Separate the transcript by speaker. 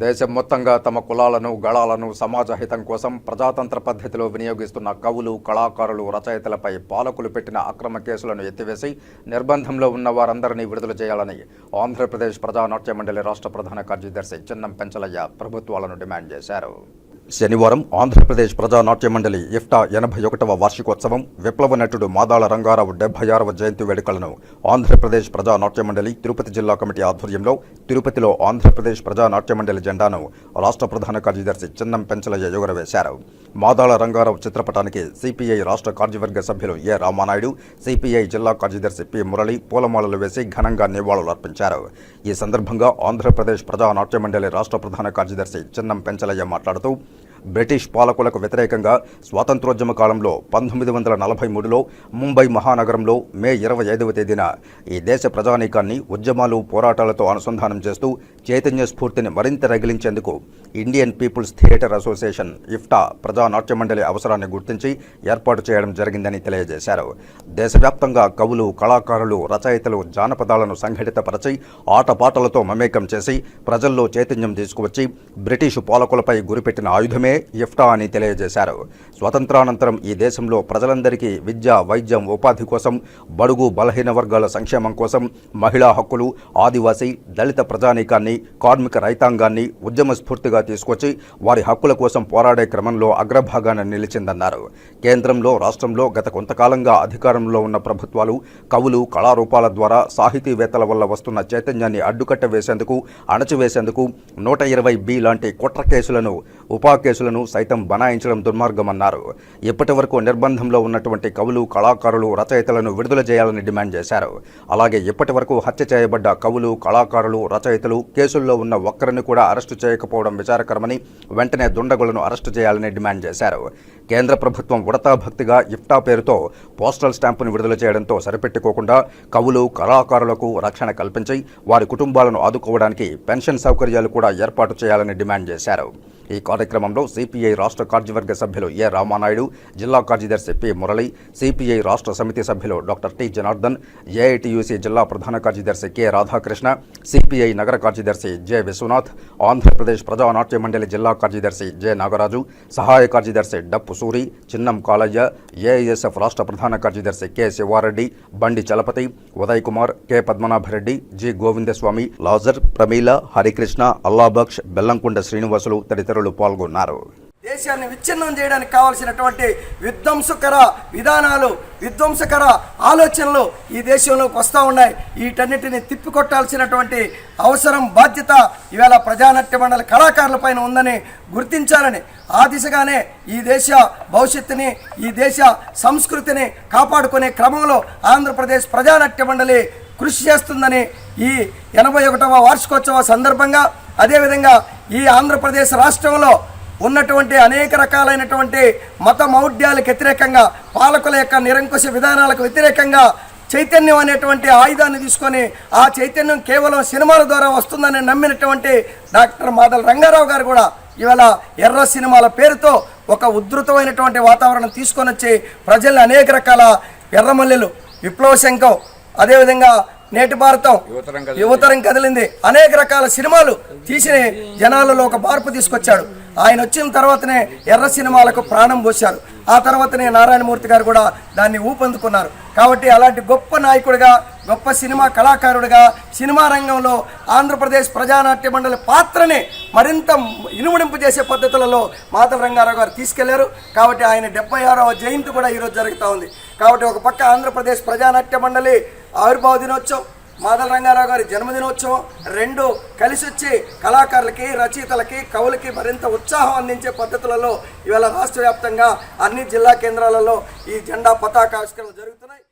Speaker 1: దేశం మొత్తంగా తమ కులాలను గళాలను సమాజ హితం కోసం ప్రజాతంత్ర పద్ధతిలో వినియోగిస్తున్న కవులు కళాకారులు రచయితలపై పాలకులు పెట్టిన అక్రమ కేసులను ఎత్తివేసి నిర్బంధంలో ఉన్న వారందరినీ విడుదల చేయాలని ఆంధ్రప్రదేశ్ ప్రజానాట్య మండలి రాష్ట్ర ప్రధాన కార్యదర్శి చిన్నం పెంచలయ్య ప్రభుత్వాలను డిమాండ్ చేశారు. శనివారం ఆంధ్రప్రదేశ్ ప్రజానాట్య మండలి ఇఫ్టా ఎనభై ఒకటవ వార్షికోత్సవం విప్లవ నటుడు మాదాళ రంగారావు డెబ్బై ఆరవ జయంతి వేడుకలను ఆంధ్రప్రదేశ్ ప్రజానాట్య మండలి తిరుపతి జిల్లా కమిటీ ఆధ్వర్యంలో తిరుపతిలో ఆంధ్రప్రదేశ్ ప్రజానాట్య మండలి జెండాను రాష్ట్ర ప్రధాన కార్యదర్శి చిన్నం పెంచలయ్య ఎగురవేశారు. మాదాళ రంగారావు చిత్రపటానికి సిపిఐ రాష్ట్ర కార్యవర్గ సభ్యులు ఏ రామానాయుడు సిపిఐ జిల్లా కార్యదర్శి పి మురళి పూలమాలలు వేసి ఘనంగా నివాళులర్పించారు ఈ సందర్భంగా ఆంధ్రప్రదేశ్ ప్రజానాట్య మండలి రాష్ట్ర ప్రధాన కార్యదర్శి చిన్నం పెంచలయ్య మాట్లాడుతూ బ్రిటిష్ పాలకులకు వ్యతిరేకంగా స్వాతంత్రోద్యమ కాలంలో పంతొమ్మిది వందల నలభై మూడులో ముంబై మహానగరంలో మే ఇరవై ఐదవ తేదీన ఈ దేశ ప్రజానీకాన్ని ఉద్యమాలు పోరాటాలతో అనుసంధానం చేస్తూ చైతన్య స్ఫూర్తిని మరింత రగిలించేందుకు Indian People's Theatre Association IPTA Prajanatya Mandali అవసరాన్ని గుర్తించి ఏర్పాటు చేయడం జరిగిందని తెలియజేశారు. దేశవ్యాప్తంగా కవులు కళాకారులు రచయితలు జానపదాలను సంఘటితపరచి ఆటపాటలతో మమేకం చేసి ప్రజల్లో చైతన్యం తీసుకువచ్చి బ్రిటిషు పాలకులపై గురిపెట్టిన ఆయుధమే ఇఫ్టా అని తెలియజేశారు. స్వతంత్రానంతరం ఈ దేశంలో ప్రజలందరికీ విద్య వైద్యం ఉపాధి కోసం బడుగు బలహీన వర్గాల సంక్షేమం కోసం మహిళా హక్కులు ఆదివాసీ దళిత ప్రజానీకాన్ని కార్మిక రైతాంగాన్ని ఉద్యమ స్ఫూర్తిగా తీసుకొచ్చి వారి హక్కుల కోసం పోరాడే క్రమంలో అగ్రభాగాన నిలిచిందన్నారు. కేంద్రంలో రాష్ట్రంలో గత కొంతకాలంగా అధికారంలో ఉన్న ప్రభుత్వాలు కవులు కళారూపాల ద్వారా సాహితీవేత్తల వల్ల వస్తున్న చైతన్యాన్ని అడ్డుకట్ట వేసేందుకు అణచివేసేందుకు నూట ఇరవై బి లాంటి కుట్ర కేసులను ఉపా కేసులను సైతం బనాయించడం దుర్మార్గమన్నారు. ఇప్పటి వరకు నిర్బంధంలో ఉన్నటువంటి కవులు కళాకారులు రచయితలను విడుదల చేయాలని డిమాండ్ చేశారు. అలాగే ఇప్పటి వరకు హత్య చేయబడ్డ కవులు కళాకారులు రచయితలు కేసుల్లో ఉన్న ఒక్కరిని కూడా అరెస్టు చేయకపోవడం విచారకరమని వెంటనే దుండగులను అరెస్టు చేయాలని డిమాండ్ చేశారు. కేంద్ర ప్రభుత్వం ఉడతా భక్తిగా ఇఫ్టా పేరుతో పోస్టల్ స్టాంపును విడుదల చేయడంతో సరిపెట్టుకోకుండా కవులు కళాకారులకు రక్షణ కల్పించి వారి కుటుంబాలను ఆదుకోవడానికి పెన్షన్ సౌకర్యాలు కూడా ఏర్పాటు చేయాలని డిమాండ్ చేశారు. ఈ కార్యక్రమంలో సిపిఐ రాష్ట్ర కార్యవర్గ సభ్యులు ఏ రామానాయుడు జిల్లా కార్యదర్శి పి మురళి సిపిఐ రాష్ట్ర సమితి సభ్యులు డాక్టర్ టి జనార్దన్ ఏఐటియూసీ జిల్లా ప్రధాన కార్యదర్శి కె రాధాకృష్ణ సిపిఐ నగర కార్యదర్శి జె విశ్వనాథ్ ఆంధ్రప్రదేశ్ ప్రజానాట్య మండలి జిల్లా కార్యదర్శి జె నాగరాజు సహాయ కార్యదర్శి డప్పు సూరి చిన్నం కాలయ్య ఏఐఎస్ఎఫ్ రాష్ట్ర ప్రధాన కార్యదర్శి K Sivareddy Bandi Chalapathi Uday Kumar K Padmanabhareddy G Govindaswamy Lazar Pramila Harikrishna Allabaksh Bellamkonda Srinivasulu తదితరులు పాల్గొన్నారు.
Speaker 2: దేశాన్ని విచ్ఛిన్నం చేయడానికి కావాల్సినటువంటి విధ్వంసకర విధానాలు విధ్వంసకర ఆలోచనలు ఈ దేశంలోకి వస్తూ ఉన్నాయి. వీటన్నిటిని తిప్పికొట్టాల్సినటువంటి అవసరం బాధ్యత ఈవేళ ప్రజానాట్య మండలి కళాకారులపైన ఉందని గుర్తించాలని ఆ దిశగానే ఈ దేశ భవిష్యత్తుని ఈ దేశ సంస్కృతిని కాపాడుకునే క్రమంలో ఆంధ్రప్రదేశ్ ప్రజానాట్య మండలి కృషి చేస్తుందని ఈ ఎనభై ఒకటవ వార్షికోత్సవ సందర్భంగా అదేవిధంగా ఈ ఆంధ్రప్రదేశ్ రాష్ట్రంలో ఉన్నటువంటి అనేక రకాలైనటువంటి మత మౌఢ్యాలకు వ్యతిరేకంగా పాలకుల యొక్క నిరంకుశ విధానాలకు వ్యతిరేకంగా చైతన్యం అనేటువంటి ఆయుధాన్ని తీసుకొని ఆ చైతన్యం కేవలం సినిమాల ద్వారా వస్తుందని నమ్మినటువంటి డాక్టర్ మాదల రంగారావు గారు కూడా ఇవాళ ఎర్ర సినిమాల పేరుతో ఒక ఉధృతమైనటువంటి వాతావరణం తీసుకొని వచ్చి ప్రజల్ని అనేక రకాల ఎర్రమల్లెలు విప్లవ శంఖం అదేవిధంగా నేటి భారతం యువతరం కదిలింది. అనేక రకాల సినిమాలు తీసి జనాలలో ఒక మార్పు తీసుకొచ్చాడు. ఆయన వచ్చిన తర్వాతనే ఎర్ర సినిమాలకు ప్రాణం పోశారు. ఆ తర్వాతనే నారాయణమూర్తి గారు కూడా దాన్ని ఊపందుకున్నారు. కాబట్టి అలాంటి గొప్ప నాయకుడిగా గొప్ప సినిమా కళాకారుడిగా సినిమా రంగంలో ఆంధ్రప్రదేశ్ ప్రజానాట్య మండలి పాత్రని మరింత ఇనుముడింపు చేసే పద్ధతులలో మాధవ రంగారావు గారు తీసుకెళ్ళారు. కాబట్టి ఆయన డెబ్బై ఆరవ జయంతి కూడా ఈరోజు జరుగుతూ ఉంది. కాబట్టి ఒక పక్క ఆంధ్రప్రదేశ్ ప్రజానాట్య మండలి ఆవిర్భావ దినోత్సవం మాదల రంగారావు గారి జన్మదినోత్సవం రెండు కలిసి వచ్చి కళాకారులకి రచయితలకి కవులకి మరింత ఉత్సాహం అందించే పద్ధతులలో ఇవాళ రాష్ట్ర వ్యాప్తంగా అన్ని జిల్లా కేంద్రాలలో ఈ జెండా పతాక ఆవిష్కరణలు జరుగుతున్నాయి.